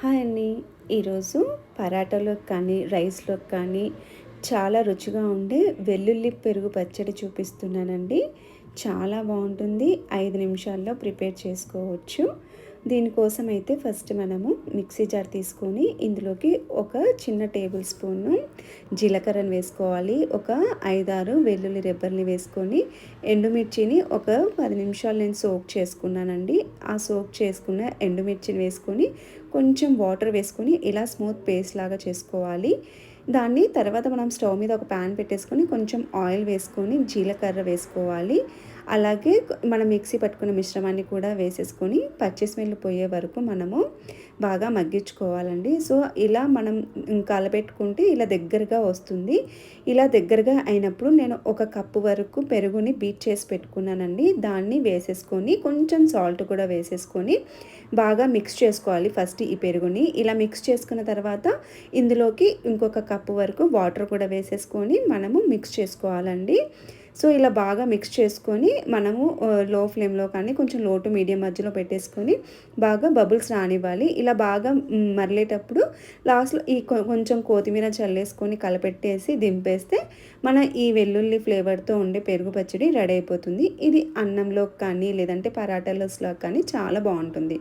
Hi అండి. ఈరోజు పరాటాలోకి కానీ రైస్లోకి కానీ చాలా రుచిగా ఉండే వెల్లుల్లి పెరుగు పచ్చడి చూపిస్తున్నానండి. చాలా బాగుంటుంది. ఐదు నిమిషాల్లో ప్రిపేర్ చేసుకోవచ్చు. దీనికోసం అయితే ఫస్ట్ మనము మిక్సీ జార్ తీసుకొని ఇందులోకి ఒక చిన్న టేబుల్ స్పూన్ జీలకర్రను వేసుకోవాలి. ఒక ఐదారు వెల్లుల్లి రెబ్బర్ని వేసుకొని ఎండుమిర్చిని ఒక పది నిమిషాలు నేను సోక్ చేసుకున్నానండి. ఆ సోక్ చేసుకున్న ఎండుమిర్చిని వేసుకొని కొంచెం వాటర్ వేసుకొని ఇలా స్మూత్ పేస్ట్ లాగా చేసుకోవాలి. దాన్ని తర్వాత మనం స్టవ్ మీద ఒక ప్యాన్ పెట్టేసుకొని కొంచెం ఆయిల్ వేసుకొని జీలకర్ర వేసుకోవాలి. అలాగే మనం మిక్సీ పట్టుకున్న మిశ్రమాన్ని కూడా వేసేసుకొని పచ్చి స్మెల్ పోయే వరకు మనము బాగా మగ్గించుకోవాలండి. సో ఇలా మనం కలపెట్టుకుంటే ఇలా దగ్గరగా వస్తుంది. ఇలా దగ్గరగా అయినప్పుడు నేను ఒక కప్పు వరకు పెరుగుని బీట్ చేసి పెట్టుకున్నానండి. దాన్ని వేసేసుకొని కొంచెం సాల్ట్ కూడా వేసేసుకొని బాగా మిక్స్ చేసుకోవాలి ఫస్ట్ ఈ పెరుగుని. ఇలా మిక్స్ చేసుకున్న తర్వాత ఇందులోకి ఇంకొక కప్పు వరకు వాటర్ కూడా వేసేసుకొని మనము మిక్స్ చేసుకోవాలండి. సో ఇలా బాగా మిక్స్ చేసుకొని మనము లో ఫ్లేమ్లో కానీ కొంచెం లో టు మీడియం మధ్యలో పెట్టేసుకొని బాగా బబుల్స్ రానివ్వాలి. ఇలా బాగా మరలేటప్పుడు లాస్ట్లో ఈ కొంచెం కొత్తిమీర చల్లేసుకొని కలపెట్టేసి దింపేస్తే మన ఈ వెల్లుల్లి ఫ్లేవర్తో ఉండే పెరుగు పచ్చడి రెడీ అయిపోతుంది. ఇది అన్నంలో కానీ లేదంటే పరాటాలోస్లో కానీ చాలా బాగుంటుంది.